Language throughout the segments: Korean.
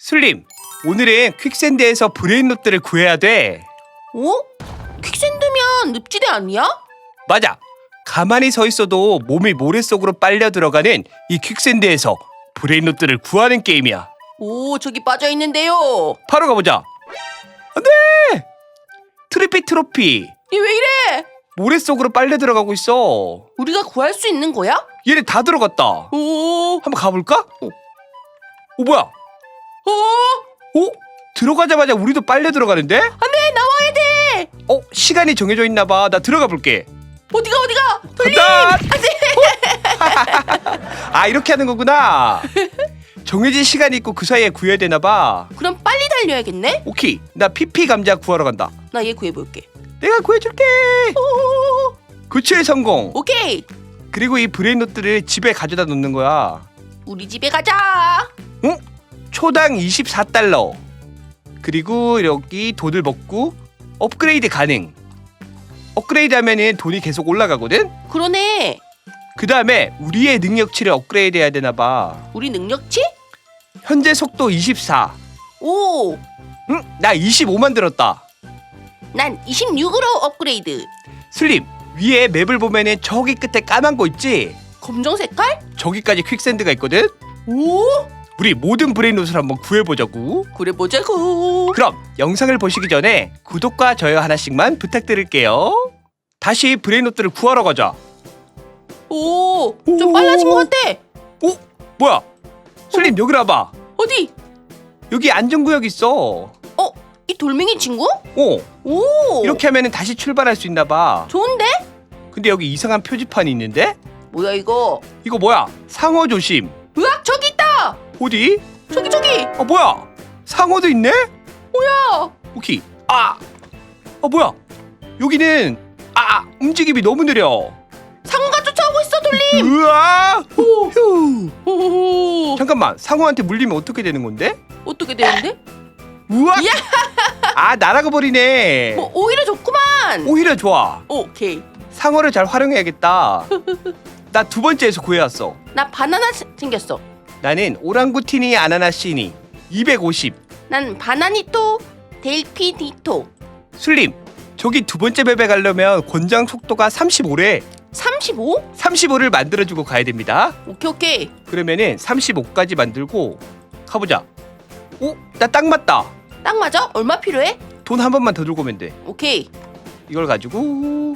슬림, 오늘은 퀵샌드에서 브레인롯들을 구해야 돼. 어? 퀵샌드면 늪지대 아니야? 맞아. 가만히 서 있어도 몸이 모래 속으로 빨려 들어가는 이 퀵샌드에서 브레인롯들을 구하는 게임이야. 오 저기 빠져 있는데요. 바로 가보자. 안돼! 트리피 트로피. 얘 왜 이래? 모래 속으로 빨려 들어가고 있어. 우리가 구할 수 있는 거야? 얘네 다 들어갔다. 오, 한번 가볼까? 어. 오 뭐야? 어, 오? 들어가자마자 우리도 빨려 들어가는데? 안돼 나와야 돼. 어? 시간이 정해져 있나 봐. 나 들어가 볼게. 어디가 어디가? 돌림. 간다! 아 이렇게 하는 거구나. 정해진 시간이 있고 그 사이에 구해야 되나 봐. 그럼 빨리 달려야겠네. 오케이. 나 피피 감자 구하러 간다. 나 얘 구해볼게. 내가 구해줄게. 오, 구출 성공. 오케이. 그리고 이 브레인롯들을 집에 가져다 놓는 거야. 우리 집에 가자. 응? 초당 24달러. 그리고 여기 돈을 먹고 업그레이드 가능. 업그레이드 하면은 돈이 계속 올라가거든? 그러네. 그 다음에 우리의 능력치를 업그레이드 해야 되나 봐. 우리 능력치? 현재 속도 24. 오, 응? 나 25만 들었다. 난 26으로 업그레이드. 슬립, 위에 맵을 보면은 저기 끝에 까만 거 있지? 검정 색깔? 저기까지 퀵샌드가 있거든? 오, 우리 모든 브레인롯을 한번 구해보자고. 그래 보자고. 그럼 영상을 보시기 전에 구독과 좋아요 하나씩만 부탁드릴게요. 다시 브레인롯들을 구하러 가자. 오, 오. 좀 빨라진 것 같아. 오, 뭐야? 슬림 여기 와봐. 어디? 여기 안전구역 있어. 어, 이 돌멩이 친구? 오, 오, 이렇게 하면은 다시 출발할 수 있나 봐. 좋은데? 근데 여기 이상한 표지판이 있는데? 뭐야 이거? 이거 뭐야? 상어 조심. 으악 저기 있다. 어디? 저기 저기. 아 뭐야? 상어도 있네? 뭐야? 오케이. 아, 아 뭐야? 여기는 아 움직임이 너무 느려. 상어가 쫓아오고 있어 돌림. 으아! 오, 휴. 오, 잠깐만 상어한테 물리면 어떻게 되는 건데? 어떻게 되는데? 우와! 아 날아가 버리네. 뭐 오히려 좋구만. 오히려 좋아. 오케이. 상어를 잘 활용해야겠다. 나 두 번째에서 구해왔어. 나 바나나 스- 생겼어. 나는 오랑구티니 아나나시니 250. 난 바나니토 델피니토 슬림. 저기 두 번째 맵에 가려면 권장 속도가 35래. 35? 35를 만들어주고 가야 됩니다. 오케이 오케이. 그러면은 35까지 만들고 가보자. 오, 나 딱 맞다. 딱 맞아? 얼마 필요해? 돈 한 번만 더 들고 오면 돼. 오케이. 이걸 가지고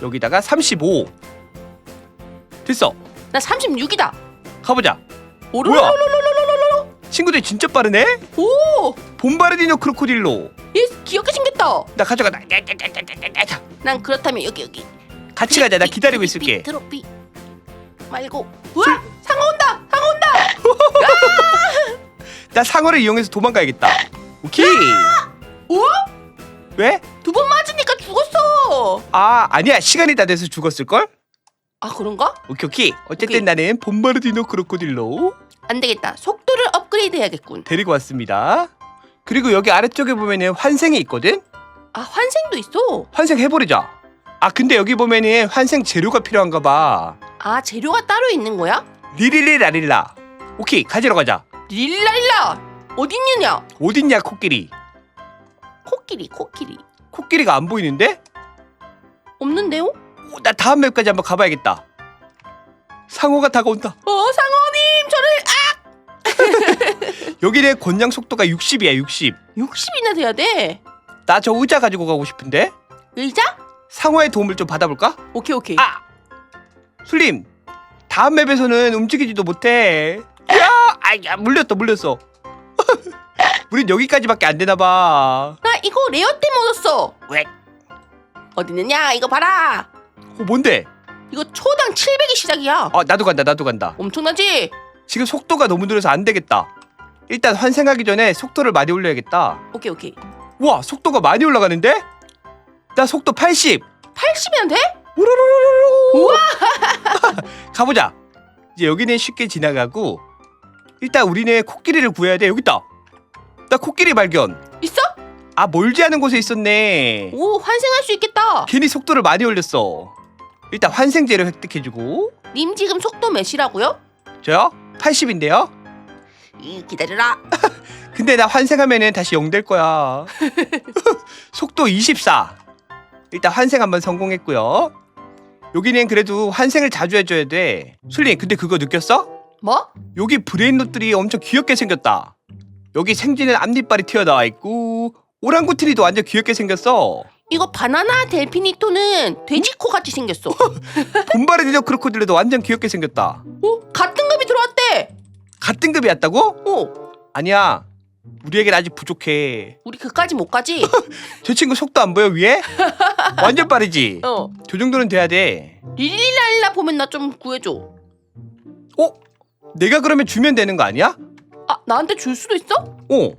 여기다가 35. 됐어. 나 36이다. 가보자. 오로로로로로로로로. 친구들 진짜 빠르네. 오, 봄바르디노 크로코딜로. 얘 귀엽게 생겼다. 나 가져가다. 난 그렇다면 여기 여기. 같이 가자. 나 기다리고 있을게. 트로피 말고. 우와, 상어 온다. 상어 온다. 나 상어를 이용해서 도망가야겠다. 오케이. 오? 왜? 두 번 맞으니까 죽었어. 아 아니야 시간이 다 돼서 죽었을 걸? 아 그런가? 오케이 오케이. 어쨌든 오케이. 나는 봄바르디노 크로코딜로 안 되겠다. 속도를 업그레이드 해야겠군. 데리고 왔습니다. 그리고 여기 아래쪽에 보면은 환생이 있거든. 아 환생도 있어. 환생 해버리자. 아 근데 여기 보면은 환생 재료가 필요한가 봐. 아 재료가 따로 있는 거야? 리리리 라릴라. 오케이 가지러 가자. 릴랄라 어디 있느냐? 어딨냐 코끼리. 코끼리 코끼리 코끼리가 안 보이는데? 없는데요? 오, 나 다음 맵까지 한번 가봐야겠다. 상어가 다가온다. 어 저를 여기는 권장 속도가 60이야 60. 60이나 돼야 돼. 나 저 의자 가지고 가고 싶은데 의자? 상어의 도움을 좀 받아볼까? 오케이 오케이. 아! 술림 다음 맵에서는 움직이지도 못해 야! 아야 물렸다 물렸어 우린 여기까지밖에 안 되나 봐 나 이거 레어 때 얻었어. 왜? 어디 있느냐? 이거 봐라. 어 뭔데? 이거 초당 700이 시작이야. 어 나도 간다 나도 간다 엄청나지? 지금 속도가 너무 느려서 안 되겠다 일단 환생하기 전에 속도를 많이 올려야겠다 오케이 오케이. 우와 속도가 많이 올라가는데? 나 속도 80 80이면 돼? 우와 가보자 이제 여기는 쉽게 지나가고 일단 우리는 코끼리를 구해야 돼 여기 있다 나 코끼리 발견 있어? 아 멀지 않은 곳에 있었네 오 환생할 수 있겠다. 괜히 속도를 많이 올렸어 일단 환생제를 획득해주고 님 지금 속도 몇이라고요? 저요? 80인데요 이 기다려라. 근데 나 환생하면은 다시 0 될 거야. 속도 24. 일단 환생 한번 성공했고요. 여기는 그래도 환생을 자주 해줘야 돼. 술리 근데 그거 느꼈어? 뭐? 여기 브레인롯들이 엄청 귀엽게 생겼다. 여기 생쥐는 앞니빨이 튀어나와 있고 오랑구트리도 완전 귀엽게 생겼어. 이거 바나나 델피니토는 돼지 코 같이 생겼어. 봄바르디도 크로코딜도 완전 귀엽게 생겼다. 어? 같은. 같은 급이었다고? 어? 아니야. 우리에겐 아직 부족해. 우리 그까지 못 가지? 저 친구 속도 안 보여 위에? 완전 빠르지. 어. 저 정도는 돼야 돼. 릴리랄라 보면 나 좀 구해줘. 어? 내가 그러면 주면 되는 거 아니야? 아 나한테 줄 수도 있어? 어.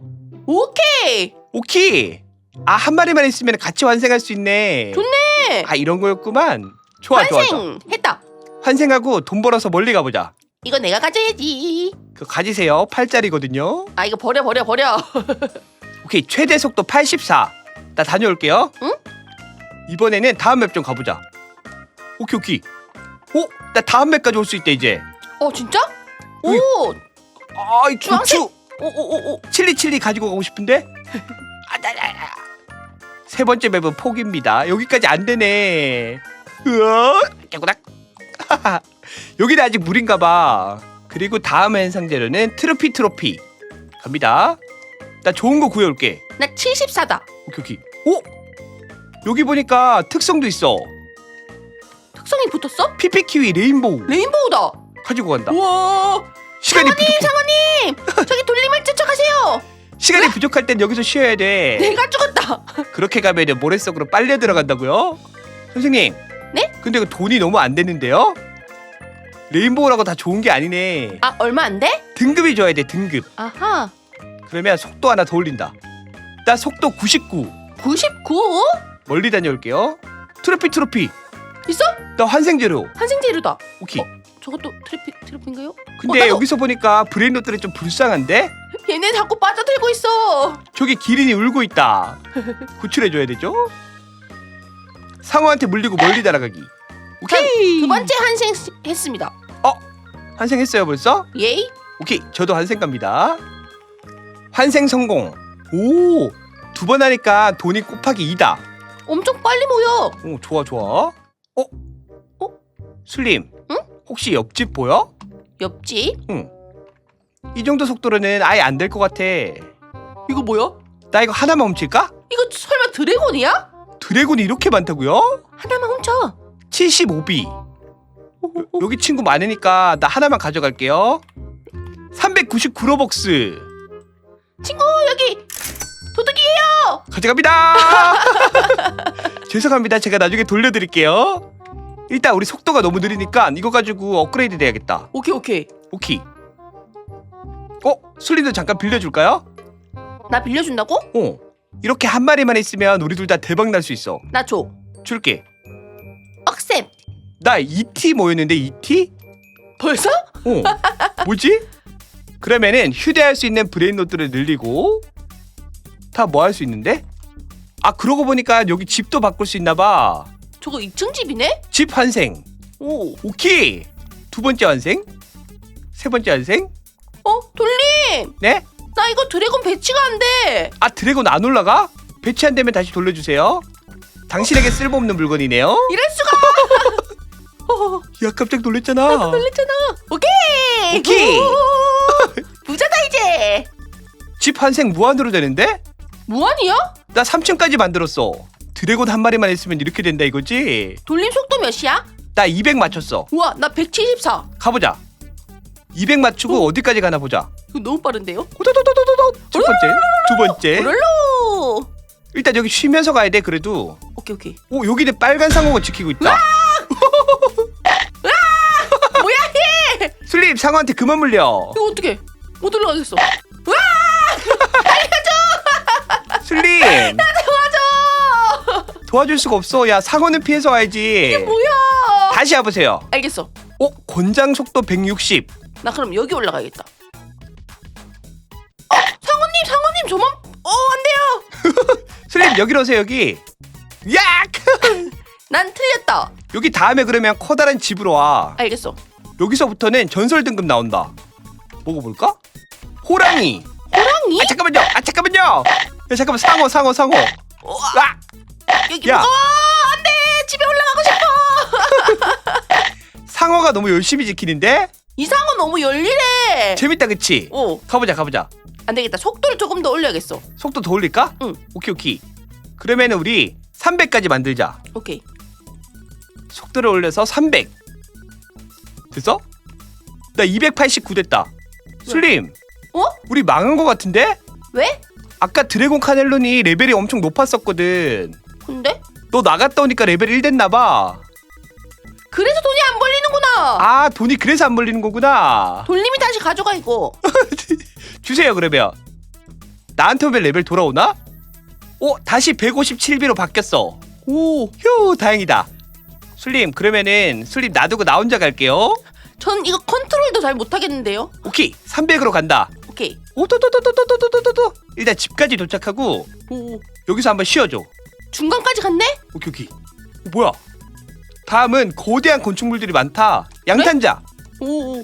오케이. 오케이. 아한 마리만 있으면 같이 환생할 수 있네. 좋네. 아 이런 거였구만. 좋아 좋아 좋아. 환생 했다. 환생하고 돈 벌어서 멀리 가보자. 이거 내가 가져야지. 그 가지세요. 8짜리거든요. 아 이거 버려 버려 버려. 오케이 최대 속도 84. 나 다녀올게요. 응? 이번에는 다음 맵 좀 가보자. 오케이 오케이. 오, 나 다음 맵까지 올 수 있대 이제. 어 진짜? 오. 아이 주황색? 고추 오오오오. 칠리 칠리 가지고 가고 싶은데. 아, 나, 나, 나. 세 번째 맵은 포기입니다. 여기까지 안 되네. 으아, 깨구닥. 여기는 아직 물인가 봐. 그리고 다음 해상 재료는 트로피 트로피. 갑니다. 나 좋은 거 구해올게. 나 74다. 오케이 오케이. 오, 여기 보니까 특성도 있어. 특성이 붙었어? 피피 키위 레인보우 레인보우다. 가지고 간다. 우와. 시간이 부족해. 장관님 저기 돌림을 쫓아가세요. 시간이 부족할 땐 여기서 쉬어야 돼. 내가 죽었다. 그렇게 가면 모래 속으로 빨려 들어간다고요? 선생님. 네? 근데 그 돈이 너무 안 되는데요? 레인보우라고 다 좋은 게 아니네. 아 얼마 안 돼? 등급이 줘야 돼 등급. 아하. 그러면 속도 하나 더 올린다. 나 속도 99. 99? 멀리 다녀올게요. 트로피 트로피. 있어? 나 환생 재료. 한생 재료다. 오케이. 어? 저것도 트래피 트래피인가요? 근데 어, 나도- 여기서 보니까 브레인롯들이 좀 불쌍한데? 얘네 자꾸 빠져들고 있어. 저기 기린이 울고 있다. 구출해줘야 되죠? 상어한테 물리고 멀리 날아가기. 오케이. 두 번째 한생 했습니다. 환생했어요 벌써? 예이. 오케이 저도 환생 갑니다 환생 성공 오 두 번 하니까 돈이 곱하기 2다 엄청 빨리 모여. 오 좋아 좋아 어? 어? 슬림 응? 혹시 옆집 보여? 옆집. 이 정도 속도로는 아예 안 될 것 같아 이거 뭐야? 나 이거 하나만 훔칠까? 이거 설마 드래곤이야? 드래곤이 이렇게 많다고요? 하나만 훔쳐. 75B 여기 친구 많으니까 나 하나만 가져갈게요 399 로벅스 친구 여기 도둑이에요. 가져갑니다. 죄송합니다. 제가 나중에 돌려드릴게요. 일단 우리 속도가 너무 느리니까 이거 가지고 업그레이드 돼야겠다. 오케이 오케이. 오케이. 어? 술리도 잠깐 빌려줄까요? 나 빌려준다고? 어. 이렇게 한 마리만 있으면 우리 둘 다 대박 날 수 있어. 나 줘. 줄게. 나 ET 모였는데 ET? 벌써? 어. 뭐지? 그러면은 휴대할 수 있는 브레인노트를 늘리고 다 뭐 할 수 있는데? 아 그러고 보니까 여기 집도 바꿀 수 있나 봐. 저거 2층 집이네? 집 환생. 오. 오케이. 두 번째 환생. 세 번째 환생. 어 돌림. 네? 나 이거 드래곤 배치가 안 돼. 아 드래곤 안 올라가? 배치 안 되면 다시 돌려주세요. 당신에게 쓸모없는 물건이네요. 이럴 수가. 어, 야 깜짝 놀랐잖아. 놀랬잖아. 오케이. 오케이. 오. 부자다 이제. 집 환생 무한으로 되는데? 무한이야? 나 3층까지 만들었어. 드래곤 한 마리만 있으면 이렇게 된다 이거지? 돌림 속도 몇이야? 나 200 맞췄어. 우와 나 174. 가보자. 200 맞추고 어? 디까지 가나 보자. 이거 너무 빠른데요? 호도도도도도. 첫 번째, 두 번째. 오랄로. 일단 여기 쉬면서 가야 돼. 그래도. 오케이 오케이. 오 여기는 빨간 상어가 지키고 있다. 슬립 상어한테 그만 물려. 이거 어떻게? 못 올라가겠어. 슬립 도와줘. 도와줄 수가 없어. 야 상어는 피해서 와야지. 뭐야? 다시 와보세요. 알겠어. 어 권장 속도 160. 나 그럼 여기 올라가야겠다. 어, 상호님, 상호님, 저만. 어, 안 돼요. 슬립 여기로 오세요 여기. 야! 난 틀렸다. 여기 다음에 그러면 커다란 집으로 와. 알겠어. 여기서부터는 전설 등급 나온다. 먹어볼까? 호랑이. 호랑이? 아 잠깐만 아 잠깐만요. 야 잠깐만 상어 상어 상어. 아 여기 야. 무거워. 안돼. 집에 올라가고 싶어. 상어가 너무 열심히 지키는데 이상은 너무 열일해. 재밌다 그치? 오, 가보자 가보자. 안 되겠다. 속도를 조금 더 올려야겠어. 속도 더 올릴까? 응. 오케이 오케이. 그러면은 우리 300까지 만들자. 오케이. 속도를 올려서 300. 됐어? 나 289 됐다. 슬림, 어? 우리 망한 거 같은데? 왜? 아까 드래곤 카넬론이 레벨이 엄청 높았었거든. 근데? 너 나갔다 오니까 레벨 1 됐나 봐. 그래서 돈이 안 벌리는구나. 아, 돈이 그래서 안 벌리는 거구나. 돌림이 다시 가져가 이거. 주세요, 그러면. 나한테 오면 레벨 돌아오나? 오, 다시 157비로 바뀌었어. 오, 휴, 다행이다. 슬림, 그러면은 슬림 놔두고 나 혼자 갈게요. 전 이거 컨트롤도 잘 못하겠는데요. 오케이, 300으로 간다. 오케이. 오또또또또또또또또 일단 집까지 도착하고 오, 여기서 한번 쉬어줘. 중간까지 갔네? 오케이 오케이. 어, 뭐야? 다음은 거대한 곤충물들이 많다. 양탄자. 오, 오.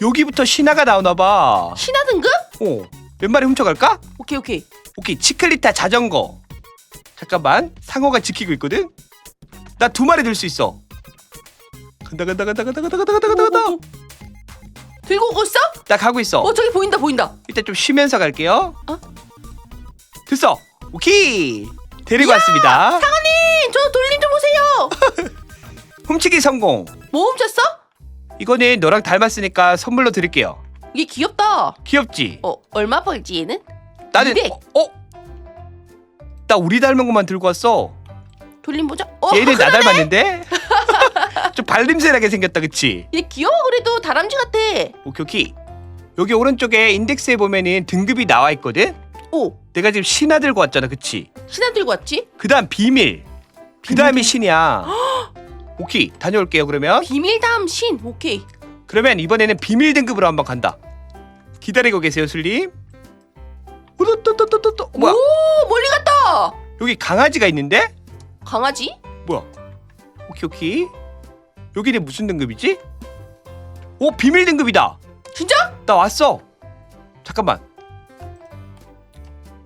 여기부터 신화가 나오나 봐. 신화 등급? 어. 몇 마리 훔쳐갈까? 오케이, 오케이. 오케이. 치클리타 자전거. 잠깐만. 상어가 지키고 있거든. 나 두 마리 들 수 있어. 간다 간다 간다 간다 간다 간다 간다 간다 간다. 오, 오. 들고 오고 있어? 나 가고 있어. 어, 저기 보인다, 보인다. 일단 좀 쉬면서 갈게요. 어? 됐어. 오케이. 데리고 왔습니다. 사장님, 저 돌림 좀 보세요. 훔치기 성공. 뭐 훔쳤어? 이거는 너랑 닮았으니까 선물로 드릴게요. 이게 귀엽다. 귀엽지? 어, 얼마 벌지 얘는? 나는 200. 어, 어? 나 우리 닮은 것만 들고 왔어. 돌림 보자. 어, 얘는 나. 닮았는데? 좀 발냄새나게 생겼다, 그치? 얘 귀여워 그래도 다람쥐 같아. 오케이, 오케이. 여기 오른쪽에 인덱스에 보면은 등급이 나와 있거든? 오, 내가 지금 신화 들고 왔잖아, 그치? 신화 들고 왔지? 그 다음 비밀. 그 다음이 신이야. 오케이, 다녀올게요, 그러면. 비밀 다음 신. 오케이. 그러면 이번에는 비밀 등급으로 한번 간다. 기다리고 계세요, 슬림. 오또또또또또 뭐야? 오, 멀리 갔다. 여기 강아지가 있는데? 강아지? 뭐야? 오케이 오케이. 여기는 무슨 등급이지? 오 비밀 등급이다. 진짜? 나 왔어. 잠깐만.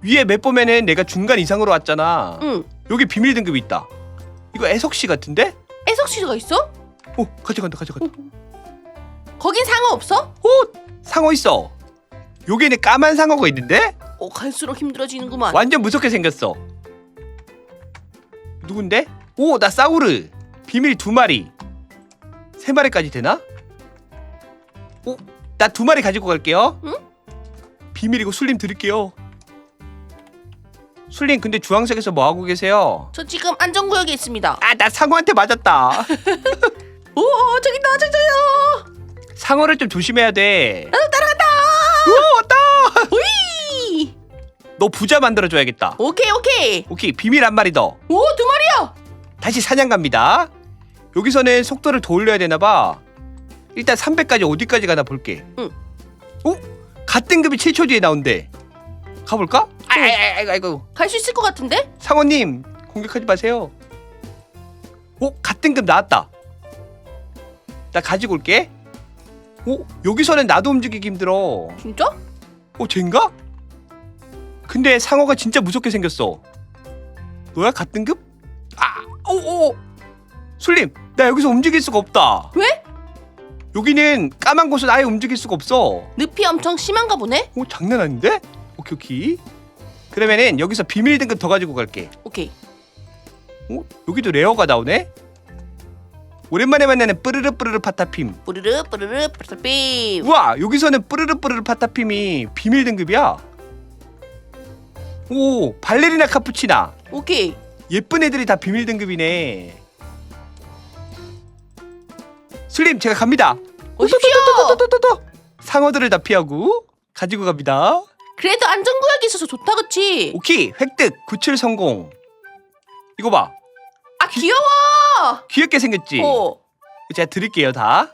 위에 맵 보면은 내가 중간 이상으로 왔잖아. 응. 여기 비밀 등급이 있다. 이거 애석 씨 같은데? 애석 씨가 있어? 오 가져간다 가져간다. 거긴 상어 없어? 오 상어 있어. 여기는 까만 상어가 있는데? 오, 갈수록 힘들어지는구만. 완전 무섭게 생겼어. 누군데? 오, 나 사우르. 비밀 두 마리. 세 마리까지 되나? 오, 나 두 마리 가지고 갈게요. 응? 비밀이고 술림 드릴게요. 술림 근데 주황색에서 뭐 하고 계세요? 저 지금 안전구역에 있습니다. 아, 나 상어한테 맞았다. 오, 오 저기 나와줘요. 상어를 좀 조심해야 돼. 나도 따라간다. 오, 왔다. 오이. 너 부자 만들어 줘야겠다. 오케이, 오케이. 오케이, 비밀 한 마리 더. 오, 두 마리야. 다시 사냥 갑니다. 여기서는 속도를 더 올려야 되나 봐. 일단 300까지 어디까지 가나 볼게. 응. 오? 갓 등급이 7초 뒤에 나온대. 가볼까? 아이, 아이, 아이고, 아이고. 갈 수 있을 것 같은데? 상어님, 공격하지 마세요. 오? 갓 등급 나왔다. 나 가지고 올게. 오? 여기서는 나도 움직이기 힘들어. 진짜? 어, 쟨가? 근데 상어가 진짜 무섭게 생겼어. 너야 갓등급? 아, 오, 오. 술림, 나 여기서 움직일 수가 없다. 왜? 여기는 까만 곳은 아예 움직일 수가 없어. 늪이 엄청 심한가 보네. 오, 장난 아닌데? 오케이, 오케이. 그러면은 여기서 비밀 등급 더 가지고 갈게. 오케이. 오, 여기도 레어가 나오네? 오랜만에 만나는 뿌르르 뿌르르 파타핌. 뿌르르 뿌르르 뿌르르 우와, 여기서는 뿌르르 뿌르르 파타핌이 비밀 등급이야. 오, 발레리나 카푸치나. 오케이. 예쁜 애들이 다 비밀 등급이네. 슬림 제가 갑니다. 오십시오. 또또또또또또. 상어들을 다 피하고 가지고 갑니다. 그래도 안전구역이 있어서 좋다, 그치? 오케이 획득 구출 성공. 이거 봐 아, 귀여워. 귀엽게 생겼지. 어. 제가 드릴게요 다.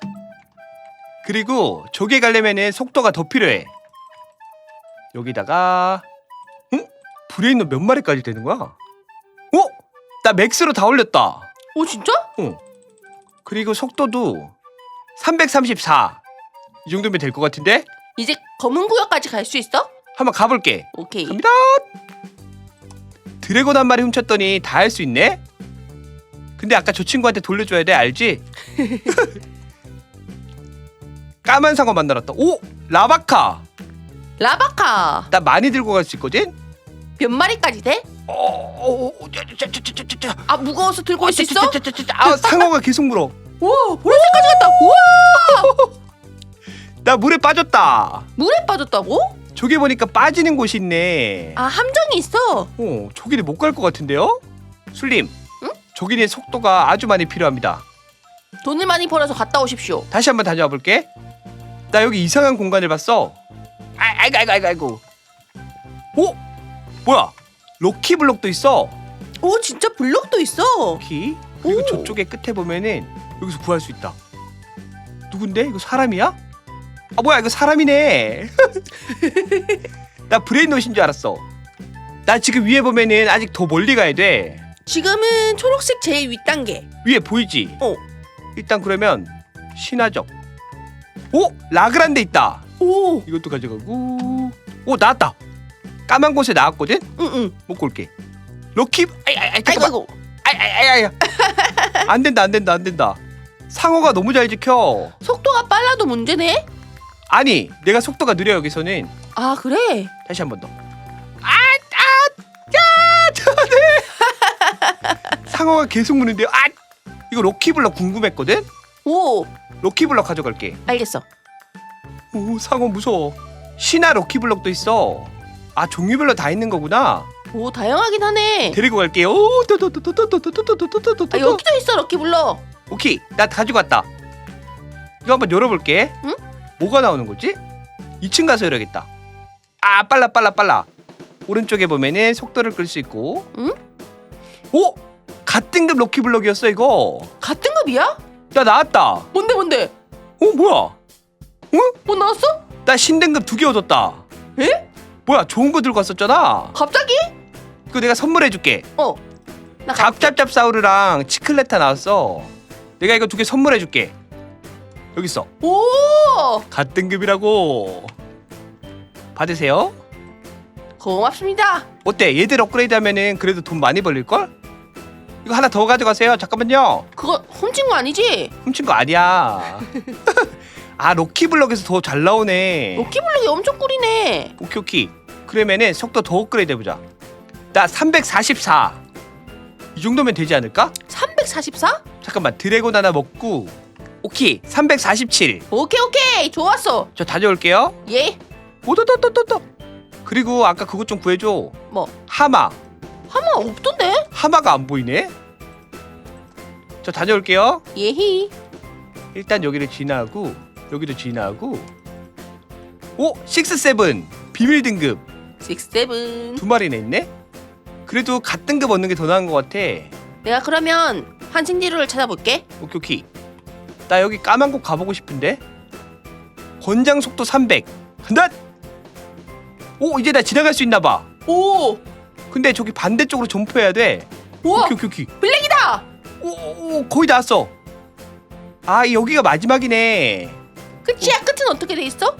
그리고 저기 가려면은 속도가 더 필요해. 여기다가 응? 불에 있는 몇 마리까지 되는 거야? 어? 나 맥스로 다 올렸다. 오, 진짜? 어. 그리고 속도도 334. 이 정도면 될 것 같은데? 이제 검은 구역까지 갈 수 있어? 한번 가볼게. 오케이. 갑니다. 드래곤 한 마리 훔쳤더니 다 할 수 있네. 근데 아까 저 친구한테 돌려줘야 돼, 알지? 까만 상어 만들었다. 오, 라바카. 라바카. 나 많이 들고 갈 수 있거든. 몇 마리까지 돼? 어, 어, 어, 저, 저, 저, 저, 저, 저, 저. 아 무거워서 들고 올 수 있어? 저. 아, 상어가 계속 물어. 와 보라색까지 갔다. 우와 나 물에 빠졌다. 물에 빠졌다고? 저기 보니까 빠지는 곳이 있네. 아 함정이 있어. 어, 저기는 못 갈 것 같은데요? 술님, 응? 저기는 속도가 아주 많이 필요합니다. 돈을 많이 벌어서 갔다 오십시오. 다시 한번 다녀와 볼게. 나 여기 이상한 공간을 봤어. 아, 아이고 아이고 아이고 아이고. 오, 뭐야? 로키 블록도 있어. 오 진짜 블록도 있어. 로키. 그리고 오. 저쪽에 끝에 보면은 여기서 구할 수 있다. 누군데? 이거 사람이야? 아 뭐야 이거 사람이네. 나 브레인롯인 줄 알았어. 나 지금 위에 보면은 아직 더 멀리 가야 돼. 지금은 초록색 제일 윗 단계. 위에 보이지? 어. 일단 그러면 신화적. 오 라그란데 있다. 오. 이것도 가져가고. 오 나왔다. 까만 곳에 나왔거든. 응응. 먹고 올게. 럭키. 아이 아이 아이 아이고 잠깐만. 아이고. 아이 아이 아이 아이. 안 된다 안 된다 안 된다. 상어가 너무 잘 지켜. 속도가 빨라도 문제네. 아니 내가 속도가 느려 여기서는 아 그래. 다시 한 번 더. 아, 저네. 상어가 계속 무는데요. 아 이거 럭키블럭 궁금했거든. 오 럭키블럭 가져갈게. 알겠어. 오 상어 무서워. 신화 럭키블럭도 있어. 아 종류별로 다 있는 거구나. 오 다양하긴 하네. 데리고 갈게요. 아 여기도 있어 럭키 블럭. 오케이 나 가지고 왔다. 이거 한번 열어볼게. 응? 뭐가 나오는 거지? 2층 가서 열어야겠다. 아 빨라 빨라 빨라. 오른쪽에 보면은 속도를 끌 수 있고. 응? 오 같등급 럭키블럭이었어 이거. 같은 급이야? 야 나왔다. 뭔데 뭔데? 어 뭐야? 뭐 나왔어? 나 신등급 두 개 얻었다. 에? 뭐야 좋은 거 들고 왔었잖아. 갑자기? 그거 내가 선물해줄게. 어. 나 가. 짭짭짭사우르랑 치클레타 나왔어. 내가 이거 두 개 선물해줄게. 여기 있어. 오 같등급이라고. 받으세요. 고맙습니다. 어때? 얘들 업그레이드 하면은 그래도 돈 많이 벌릴 걸? 이거 하나 더 가져가세요. 잠깐만요. 그거 훔친 거 아니지? 훔친 거 아니야. 아 럭키블럭에서 더 잘 나오네. 럭키 블럭이 엄청 꿀이네. 오케이 오케이. 그러면은 속도 더 업그레이드 해보자. 나 344. 이 정도면 되지 않을까? 344? 잠깐만 드래곤 하나 먹고 오케이 347. 오케이 오케이 좋았어. 저 다녀올게요. 예. 오도도도도도. 그리고 아까 그것 좀 구해줘. 뭐 하마. 하마 없던데? 하마가 안 보이네. 저 다녀올게요. 예히. 일단 여기를 지나고 여기도 지나고. 오 식스 세븐 비밀 등급 식스 세븐. 두 마리나 있네. 그래도 같등급 얻는 게 더 나은 것 같아. 내가 그러면 환승지루를 찾아볼게. 오케이 오케이. 나 여기 까만 곳 가보고 싶은데. 권장 속도 300. 간다. 오 이제 나 지나갈 수 있나 봐. 오. 근데 저기 반대쪽으로 점프해야 돼. 우와. 오케이 오케이 오케이. 블랙이다. 오, 오, 오 거의 다 왔어. 아 여기가 마지막이네. 끝이야. 끝은 어떻게 돼 있어?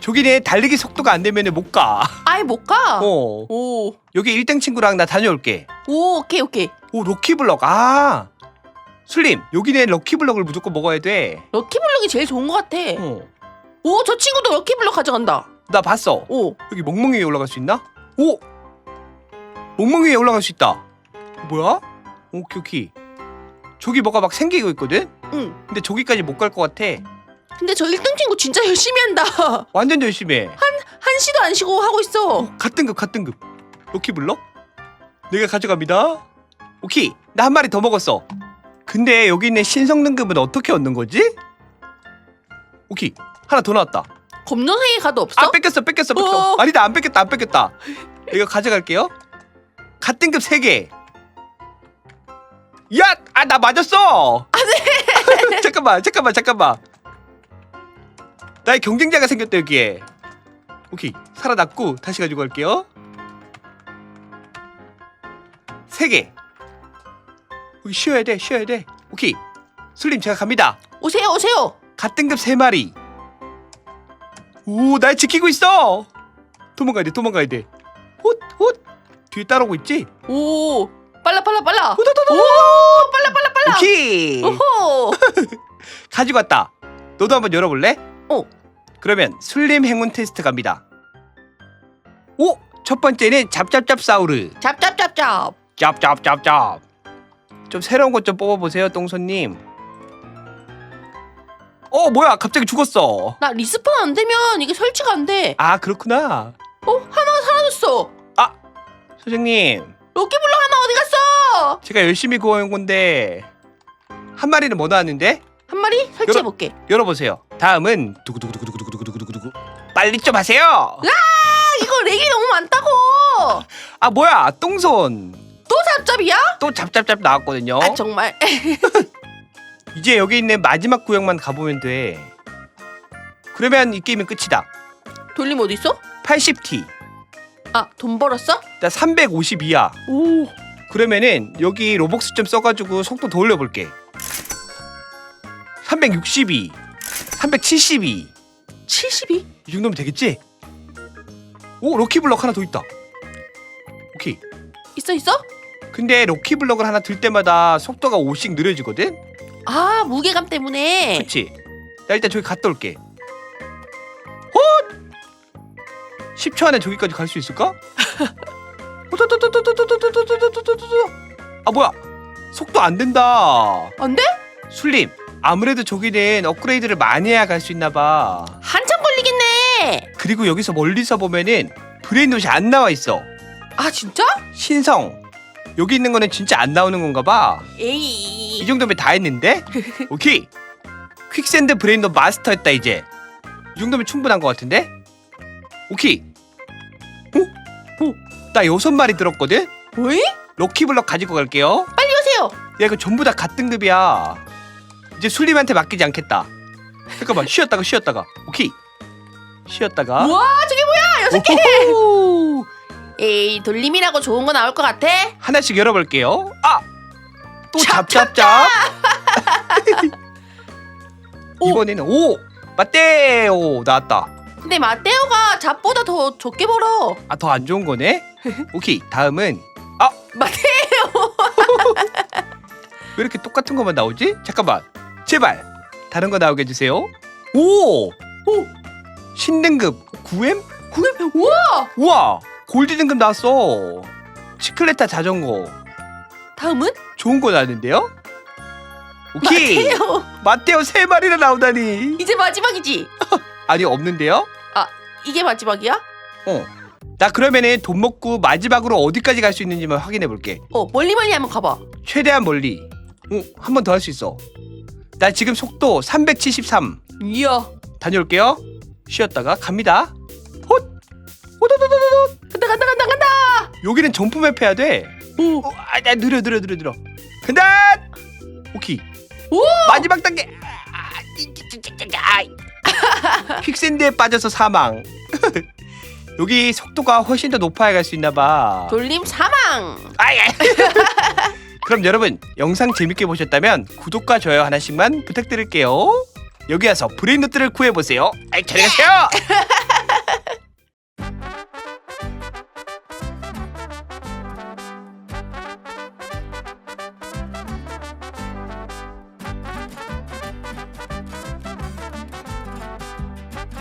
저기네 달리기 속도가 안 되면 못 가. 아예 못 가. 어 오. 여기 1등 친구랑 나 다녀올게. 오 오케이 오케이. 오 럭키블럭 아 슬림 여기네 럭키블럭을 무조건 먹어야 돼. 럭키 블럭이 제일 좋은 것 같아. 어. 오 저 친구도 럭키 블럭 가져간다. 나 봤어. 오. 여기 멍멍이 위에 올라갈 수 있나? 오! 멍멍이 위에 올라갈 수 있다. 뭐야? 오케이 오케이. 저기 뭐가 막 생기고 있거든? 응. 근데 저기까지 못 갈 것 같아. 근데 저 1등 친구 진짜 열심히 한다. 완전 열심히 해. 한 시도 안 쉬고 하고 있어. 어, 같등급 같등급. 럭키블럭? 내가 가져갑니다. 오케이. 나한 마리 더 먹었어. 근데 여기 있는 신성 등급은 어떻게 얻는 거지? 오케이. 하나 더 나왔다. 검정색의 가도 없어? 아 뺏겼어 뺏겼어 뺏겼어. 어. 아니다 안 뺏겼다 안 뺏겼다. 이거 가져갈게요. 같등급 3개. 야! 아 나 맞았어! 안돼! 잠깐만 잠깐만 잠깐만 나의 경쟁자가 생겼다 여기에. 오케이 살아났고 다시 가지고 갈게요. 3개. 여기 쉬어야 돼 쉬어야 돼. 오케이 슬림 제가 갑니다. 오세요 오세요. 같등급 3마리. 오 날 지키고 있어. 도망가야 돼 도망가야 돼. 훗훗 뒤에 따라오고 있지? 오 빨라 빨라 빨라. 후다다다 오 빨라 빨라 빨라. 오케이. 오호. 가지고 왔다. 너도 한번 열어볼래? 어. 그러면 술림 행운 테스트 갑니다. 오! 첫 번째는 잡잡잡 사우르. 잡잡잡잡. 짭짭짭짭 좀 새로운 것 좀 뽑아보세요 똥손님. 어 뭐야 갑자기 죽었어. 나 리스폰 안 되면 이게 설치가 안 돼. 아 그렇구나. 어 하나 사라졌어. 선생님. 럭키블럭 하나 어디 갔어? 제가 열심히 구워온 건데 한 마리는 뭐 나왔는데? 한 마리 설치해 볼게. 열어보세요. 다음은 두구두구두구두구두구두구두구 빨리 좀 하세요. 아 이거 렉이 너무 많다고. 아 뭐야? 똥손. 또 잡잡이야? 또 잡잡잡 나왔거든요. 아 정말. 이제 여기 있는 마지막 구역만 가보면 돼. 그러면 이 게임은 끝이다. 돌림 어디 있어? 80T 아 돈 벌었어? 나 352야. 오. 그러면은 여기 로벅스 좀 써가지고 속도 더 올려볼게. 362 372 72? 이 정도면 되겠지? 오 럭키블럭 하나 더 있다 오케이 있어 있어? 근데 럭키블럭을 하나 들 때마다 속도가 5씩 느려지거든? 아 무게감 때문에 그치? 나 일단 저기 갔다 올게 헛! 10초 안에 저기까지 갈 수 있을까? 아 뭐야 속도 안 된다 안 돼? 술림 아무래도 저기는 업그레이드를 많이 해야 갈 수 있나봐 한참 걸리겠네 그리고 여기서 멀리서 보면은 브레인롯이 안 나와 있어 아 진짜? 신성 여기 있는 거는 진짜 안 나오는 건가 봐. 에이 이 정도면 다 했는데? 오케이. 퀵샌드 브레인롯 마스터했다 이제. 이 정도면 충분한 것 같은데? 오케이. 오? 오? 나 여섯 마리 들었거든? 어이? 럭키블럭 가지고 갈게요. 빨리 오세요 야 이거 전부 다 같은 급이야. 이제 술림한테 맡기지 않겠다. 잠깐만 쉬었다가 쉬었다가. 오케이. 쉬었다가. 우와 저게 뭐야 여섯 개 오호호! 에이 돌림이라고 좋은 거 나올 것 같아? 하나씩 열어볼게요. 아! 또 잡, 잡잡잡. 오. 이번에는 오! 맞대오 나왔다. 근데 마테오가 잡보다 더 적게 벌어 아 더 안 좋은 거네? 오케이 다음은 마테오 왜 이렇게 똑같은 것만 나오지? 잠깐만 제발 다른 거 나오게 해주세요. 오! 오! 신등급 9M? 그게 우와 우와! 골드 등급 나왔어. 시클레타 자전거 다음은? 좋은 거 나왔는데요? 오케이 마테오 마테오 세 마리나 나오다니 이제 마지막이지 아니 없는데요? 이게 마지막이야? 어. 나 그러면은 돈 먹고 마지막으로 어디까지 갈 수 있는지만 확인해 볼게. 어 멀리 멀리 한번 가봐 최대한 멀리. 어, 한 번 더 할 수 있어. 나 지금 속도 373. 이야 다녀올게요. 쉬었다가 갑니다. 헛! 호도도도도도. 간다 간다 간다 간다 여기는 점프 맵 해야 돼. 오 어, 아, 나 느려 느려 느려 느려. 간다! 오케이. 오! 마지막 단계. 아, 이, 이, 이, 이, 아. 퀵샌드에 빠져서 사망. 여기 속도가 훨씬 더 높아야 갈 수 있나 봐. 돌림 사망 아예. 그럼 여러분 영상 재밌게 보셨다면 구독과 좋아요 하나씩만 부탁드릴게요. 여기 와서 브레인노트를 구해보세요. 아이 잘 가세요.